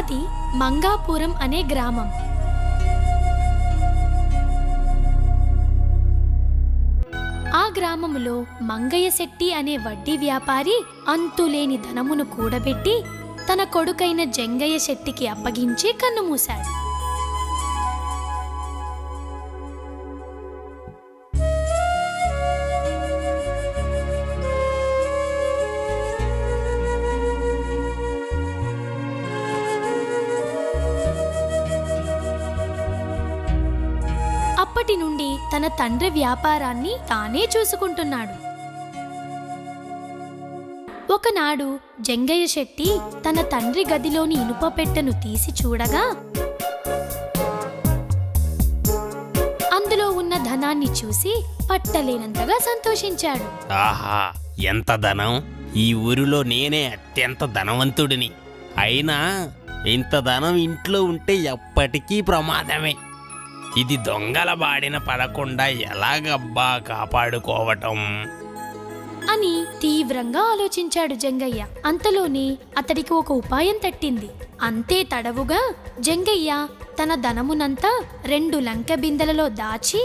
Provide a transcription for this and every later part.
అది మంగాపురం అనే గ్రామం. ఆ గ్రామములో మంగయ్య శెట్టి అనే వడ్డీ వ్యాపారి అంతులేని ధనమును కూడబెట్టి తన కొడుకైన జంగయ్య శెట్టికి అప్పగించి కన్నుమూశాడు. అప్పటి నుండి తన తండ్రి వ్యాపారాన్ని తానే చూసుకుంటున్నాడు. ఒకనాడు జంగయ్య శెట్టి తన తండ్రి గదిలోని ఇనుప పెట్టెను తీసి చూడగా అందులో ఉన్న ధనాన్ని చూసి పట్టలేనంతగా సంతోషించాడు. ఆహా ఎంత ధనం? ఈ ఊరిలో నేనే అత్యంత ధనవంతుడిని. అయినా ఇంత ధనం ఇంట్లో ఉంటే ఎప్పటికీ ప్రమాదమే. ఇది దొంగల బాడిన పడకుండా ఎలాగబ్బా కాపాడుకోవటం? అని తీవ్రంగా ఆలోచించాడు జంగయ్య. అంతలోనే అతడికి ఒక ఉపాయం తట్టింది. అంతే తడవుగా జంగయ్య తన ధనమునంతా రెండు లంక బిందెలలో దాచి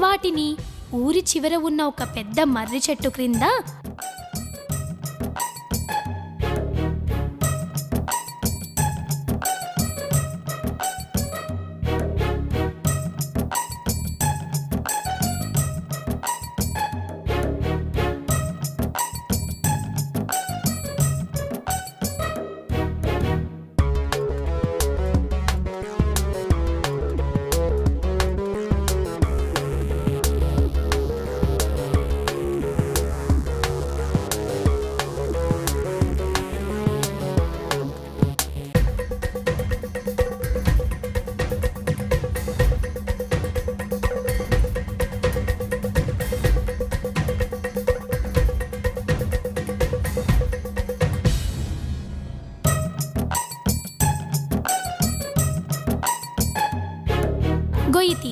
వాటిని ఊరి చివర ఉన్న ఒక పెద్ద మర్రి చెట్టు క్రింద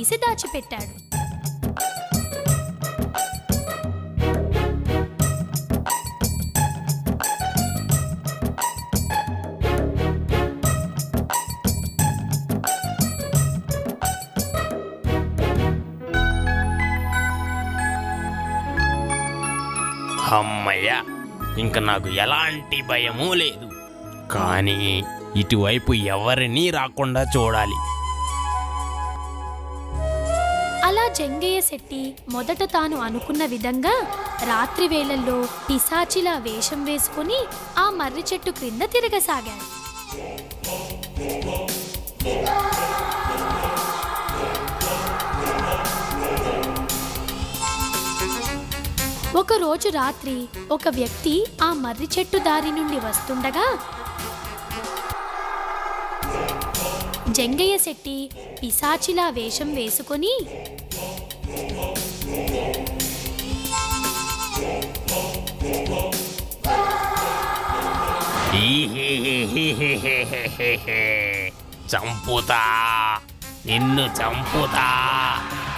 తీసి దాచిపెట్టాడు. అమ్మయ్యా ఇంక నాకు ఎలాంటి భయమూ లేదు. కానీ ఇటువైపు ఎవరినీ రాకుండా చూడాలి. చెంగయ్య జంగయ్య శెట్టి మొదట తాను అనుకున్న విధంగా రాత్రి వేళల్లో పిశాచిలా వేషం వేసుకుని ఆ మర్రి చెట్టు క్రింద తిరగసాగాడు. ఒకరోజు రాత్రి ఒక వ్యక్తి ఆ మర్రి చెట్టు దారి నుండి వస్తుండగా జంగయ్య శెట్టి పిశాచిలా వేషం వేసుకొని చంపుతా నిన్ను చంపుతా.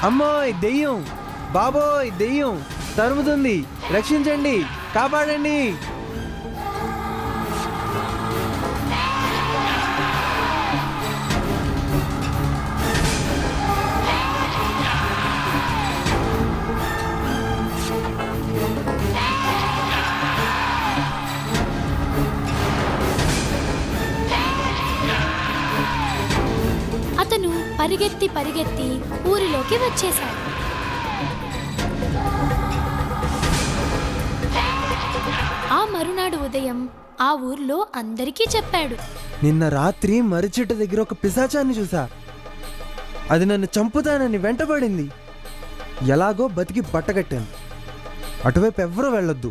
అమ్మోయ్ దెయ్యం బాబోయ్ దెయ్యం తరుముతుంది. రక్షించండి కాపాడండి. అతను పరిగెత్తి పరిగెత్తి ఊరిలోకి వచ్చేశాడు. ఆ మరునాడు ఉదయం ఆ ఊర్లో అందరికీ చెప్పాడు. నిన్న రాత్రి మర్రి చెట్టు దగ్గర ఒక పిశాచాన్ని చూసా. అది నన్ను చంపుతానని వెంటబడింది. ఎలాగో బతికి బట్టగట్టాను అటువైపు ఎవ్వరూ వెళ్ళొద్దు.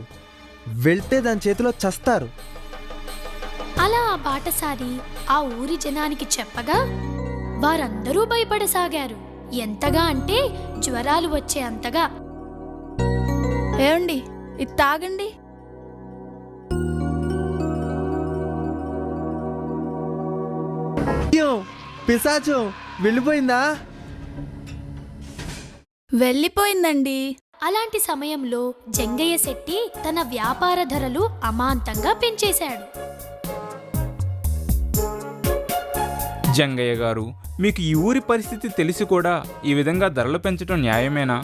వెళ్తే దాని చేతిలో చస్తారు. అలా ఆ బాటసారి ఆ ఊరి జనానికి చెప్పగా వారందరూ భయపడసాగారు. ఎంతగా అంటే జ్వరాలు వచ్చే అంతగా. ఏమండి ఇది తాగండి. పిశాచం వెళ్ళిపోయిందా? వెళ్ళిపోయిందండి. అలాంటి సమయంలో జంగయ్య శెట్టి తన వ్యాపార ధరలు అమాంతంగా పెంచేశాడు. జంగయ్య గారు మీకు ఈ ఊరి పరిస్థితి తెలిసి కూడా ఈ విధంగా ధరలు పెంచడం న్యాయమేనా?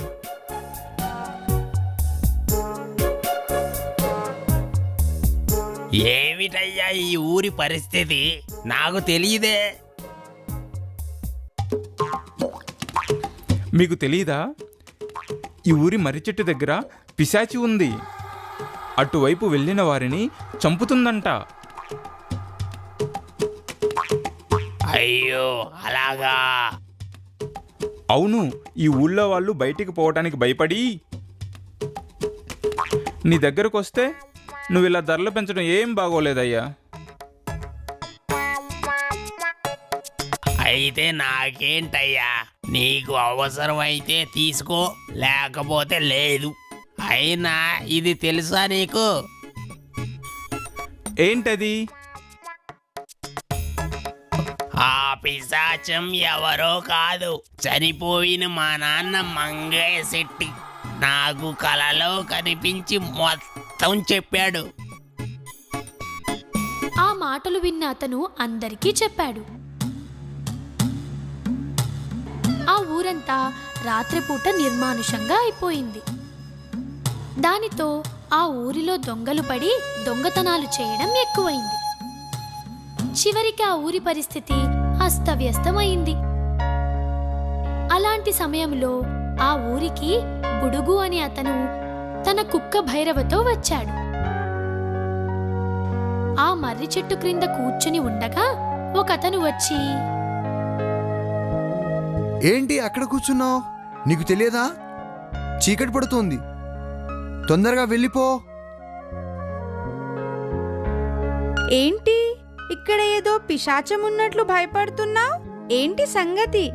ఏమిటయ్యా ఈ ఊరి పరిస్థితి? నాకు తెలియదే. మీకు తెలియదా ఈ ఊరి మర్రి చెట్టు దగ్గర పిశాచి ఉంది. అటువైపు వెళ్ళిన వారిని చంపుతుందంట. అయ్యో అలాగా? అవును ఈ ఊళ్ళో వాళ్ళు బయటికి పోవటానికి భయపడి నీ దగ్గరకు వస్తే నువ్వు ఇలా ధరలు పెంచడం ఏం బాగోలేదయ్యా. అయితే నాకేంటయ్యా నీకు అవసరమైతే తీసుకో లేకపోతే లేదు. అయినా ఇది తెలుసా నీకు? ఏంటది? పిశాచం ఎవరో కాదు. చనిపోయిన మా నాన్న మంగయ్య శెట్టి. నాకు కలలో కనిపించి మొత్తం చెప్పాడు. ఆ మాటలు విన్న అతను అందరికీ చెప్పాడు. ఆ ఊరంతా రాత్రిపూట నిర్మానుషంగా అయిపోయింది. దానితో ఆ ఊరిలో దొంగలు పడి దొంగతనాలు చేయడం ఎక్కువైంది. చివరికి ఆ ఊరి పరిస్థితి అస్తవ్యస్తమైంది. అలాంటి సమయంలో ఆ ఊరికి బుడుగు అని అతను తన కుక్క భైరవతో వచ్చాడు. ఆ మర్రి చెట్టు క్రింద కూర్చుని ఉండగా ఒకతను వచ్చి ఏంటి అక్కడ కూర్చున్నావు? నీకు తెలియదా? చీకటి పడుతోంది. తొందరగా వెళ్ళిపో. ఏంటి? ఇక్కడ ఏదో పిశాచం ఉన్నట్లు భయపడుతున్నావు? ఏంటి సంగతి?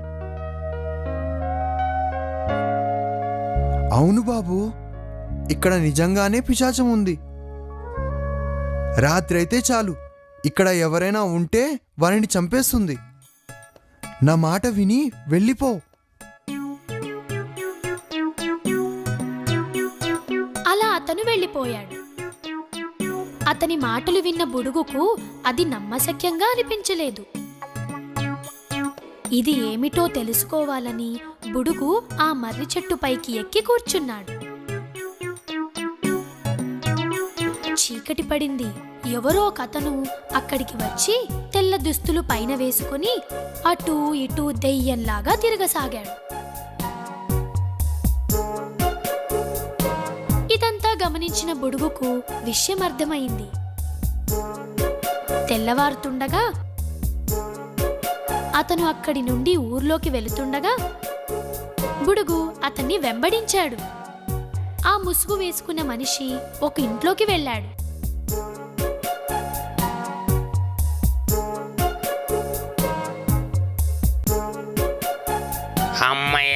అవును బాబు ఇక్కడ నిజంగానే పిశాచం ఉంది రాత్రి అయితే చాలు ఇక్కడ ఎవరైనా ఉంటే వారిని చంపేస్తుంది. నా మాట విని వెళ్ళిపో. అలా అతను వెళ్ళిపోయాడు. అతని మాటలు విన్న బుడుగుకు అది నమ్మశక్యంగా అనిపించలేదు. ఇది ఏమిటో తెలుసుకోవాలని బుడుగు ఆ మర్రి చెట్టు పైకి ఎక్కి కూర్చున్నాడు. చీకటి పడింది. ఎవరో ఒక అతను అక్కడికి వచ్చి తెల్ల దుస్తులు పైన వేసుకుని అటూ ఇటూ దెయ్యంలాగా తిరగసాగాడు. గమనించిన బుడుగుకు విషయం అర్థమైంది. తెల్లవారుతుండగా అతను అక్కడి నుండి ఊర్లోకి వెళుతుండగా బుడుగు అతన్ని వెంబడించాడు. ఆ ముసుగు వేసుకున్న మనిషి ఒక ఇంట్లోకి వెళ్ళాడు. అమ్మయ్య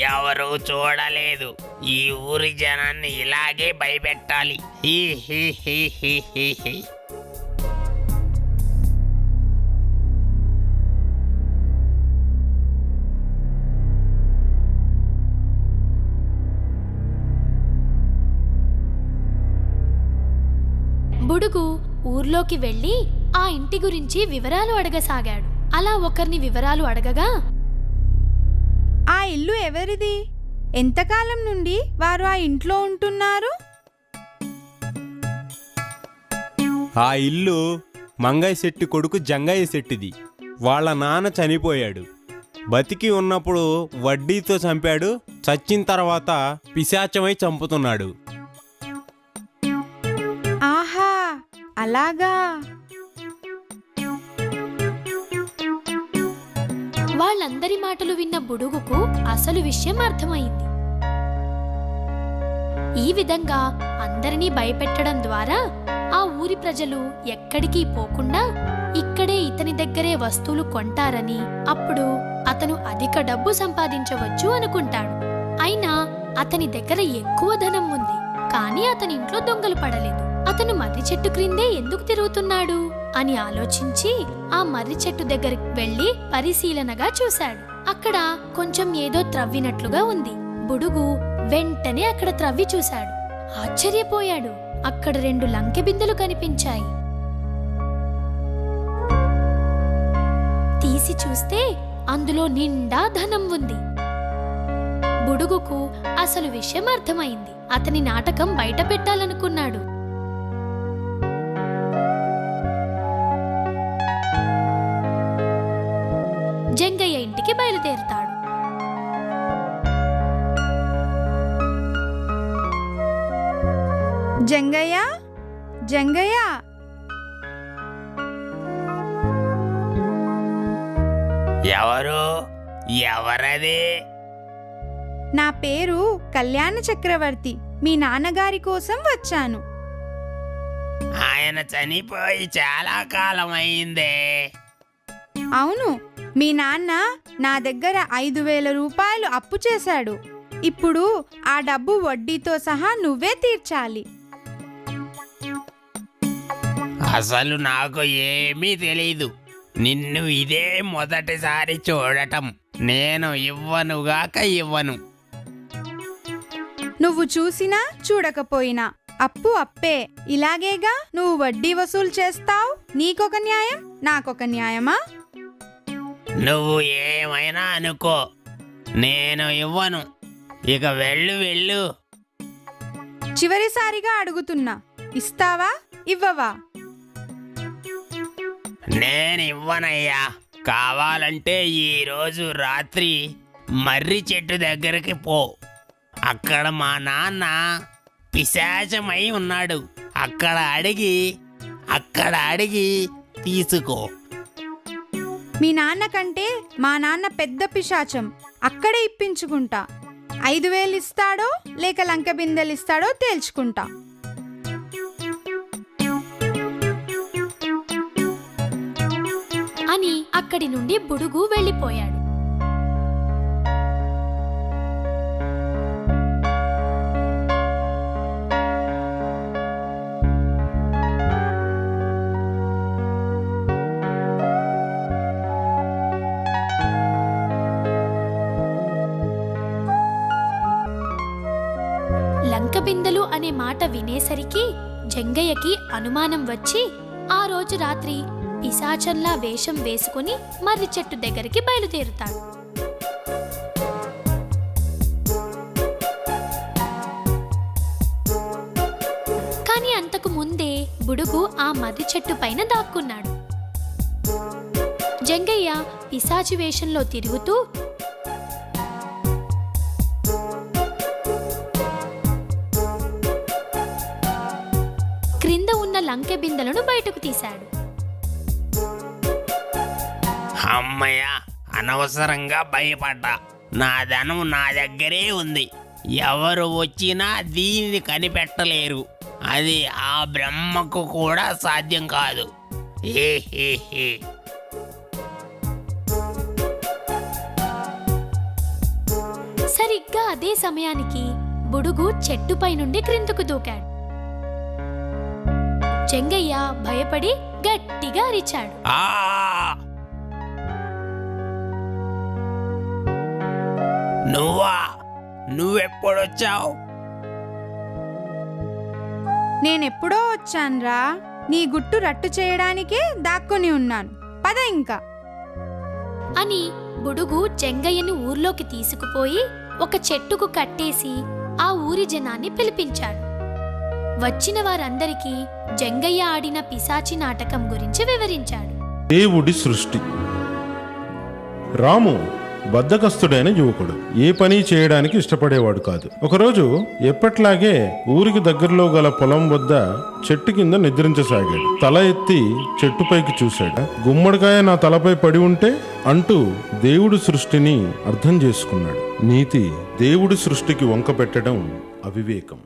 ఎవరూ చూడలేదు. ఈ ఊరి జనాన్ని ఇలాగే భయపెట్టాలి. హీ హీ హీ హీ హీ హీ. బుడుగు ఊర్లోకి వెళ్ళి ఆ ఇంటి గురించి వివరాలు అడగసాగాడు. అలా ఒకరిని వివరాలు అడగగా ఇల్లు ఎవరిది? ఎంతకాలం నుండి వారు ఆ ఇంట్లో ఉంటున్నారు? ఆ ఇల్లు మంగయ్య శెట్టి కొడుకు జంగయ్య శెట్టిది. వాళ్ళ నాన్న చనిపోయాడు. బతికి ఉన్నప్పుడు వడ్డీతో చంపాడు. చచ్చిన తర్వాత పిశాచమై చంపుతున్నాడు. ఆహా! అలాగా? వాళ్ళందరి మాటలు విన్న బుడుగుకు అసలు విషయం అర్థమైంది. ఈ విధంగా అందరినీ భయపెట్టడం ద్వారా ఆ ఊరి ప్రజలు ఎక్కడికి పోకుండా ఇక్కడే ఇతని దగ్గరే వస్తువులు కొంటారని అప్పుడు అతను అధిక డబ్బు సంపాదించవచ్చు అనుకుంటాడు. అయినా అతని దగ్గర ఎక్కువ ధనం ఉంది. కానీ అతని ఇంట్లో దొంగలు పడలేదు. అతను మర్రి చెట్టు క్రిందే ఎందుకు తిరుగుతున్నాడు? అని ఆలోచించి ఆ మర్రి చెట్టు దగ్గరికి వెళ్ళి పరిశీలనగా చూశాడు. అక్కడ కొంచెం ఏదో త్రవ్వినట్లుగా ఉంది. బుడుగు వెంటనే అక్కడ త్రవ్వి చూశాడు. ఆశ్చర్యపోయాడు. అక్కడ రెండు లంకె బిందెలు కనిపించాయి. తీసి చూస్తే అందులో నిండా ధనం ఉంది. బుడుగుకు అసలు విషయం అర్థమైంది. అతని నాటకం బయట పెట్టాలనుకున్నాడు. జంగయ్య? జంగయ్య? ఎవరు? ఎవరది? నా పేరు కళ్యాణ చక్రవర్తి. మీ నాన్నగారి కోసం వచ్చాను. ఆయన చనిపోయి చాలా కాలం అయిందే అవును మీ నాన్న నా దగ్గర ఐదు వేల రూపాయలు అప్పు చేశాడు. ఇప్పుడు ఆ డబ్బు వడ్డీతో సహా నువ్వే తీర్చాలి. అసలు నాకు ఏమీ తెలీదు. నిన్ను ఇదే మొదటిసారి చూడటం. నేను ఇవ్వనుగాక ఇవ్వను. నువ్వు చూసినా చూడకపోయినా అప్పు అప్పే. ఇలాగేగా నువ్వు వడ్డీ వసూలు చేస్తావు? నీకొక న్యాయం? నాకొక న్యాయమా? నువ్వు ఏమైనా అనుకో. నేను ఇవ్వను. ఇక వెళ్ళు వెళ్ళు. చివరిసారిగా అడుగుతున్నా. ఇస్తావా? ఇవ్వవా? నేను ఇవ్వనయ్యా కావాలంటే ఈరోజు రాత్రి మర్రి చెట్టు దగ్గరికి పో. అక్కడ మా నాన్న పిశాచమై ఉన్నాడు. అక్కడ అడిగి అక్కడ అడిగి తీసుకో. మీ నాన్న కంటే మా నాన్న పెద్ద పిశాచం. అక్కడే ఇప్పించుకుంటా. ఐదు వేలు ఇస్తాడో లేక లంక బిందెలు ఇస్తాడో తేల్చుకుంటా. అని అక్కడి నుండి బుడుగు వెళ్ళిపోయాడు. లంక బిందెలు అనే మాట వినేసరికి జంగయ్యకి అనుమానం వచ్చి ఆ రోజు రాత్రి పిశాచంలా వేషం వేసుకుని మర్రి చెట్టు దగ్గరికి బయలుదేరుతాడు. కానీ అంతకు ముందే బుడుగు ఆ మర్రి చెట్టు పైన దాక్కున్నాడు. జంగయ్య పిశాచి వేషంలో తిరుగుతూ క్రింద ఉన్న లంకె బిందెలను బయటకు తీశాడు. అమ్మయ్య అనవసరంగా భయపడ్డా. నా ధనం నా దగ్గరే ఉంది. ఎవరు వచ్చినా దీనిని కనిపెట్టలేరు. అది ఆ బ్రహ్మకు కూడా సాధ్యం కాదు. హే హే హే. సరిగ్గా అదే సమయానికి బుడుగు చెట్టుపై నుండి క్రిందకు దూకాడు. చెంగయ్య భయపడి గట్టిగా అరిచాడు. ఆ నువ్వా? నువ్వెప్పుడొచ్చావు? నేనెప్పుడో వచ్చాన్రా. నీ గుట్టు రట్టు చేయడానికే దాక్కుని ఉన్నాను. పద ఇంకా. అని బుడుగు చెంగయ్యని ఊర్లోకి తీసుకుపోయి ఒక చెట్టుకు కట్టేసి ఆ ఊరి జనాన్ని పిలిపించాడు. వచ్చిన వారందరికీ జంగయ్య ఆడిన పిశాచి నాటకం గురించి వివరించాడు. దేవుడి సృష్టి. రాము బద్దకస్తుడైన యువకుడు. ఏ పని చేయడానికి ఇష్టపడేవాడు కాదు. ఒకరోజు ఎప్పట్లాగే ఊరికి దగ్గరలో గల పొలం వద్ద చెట్టు కింద నిద్రించసాగాడు. తల ఎత్తి చెట్టుపైకి చూశాడు. గుమ్మడికాయ నా తలపై పడి ఉంటే అంటూ దేవుడి సృష్టిని అర్థం చేసుకున్నాడు. నీతి దేవుడి సృష్టికి వంక పెట్టడం అవివేకం.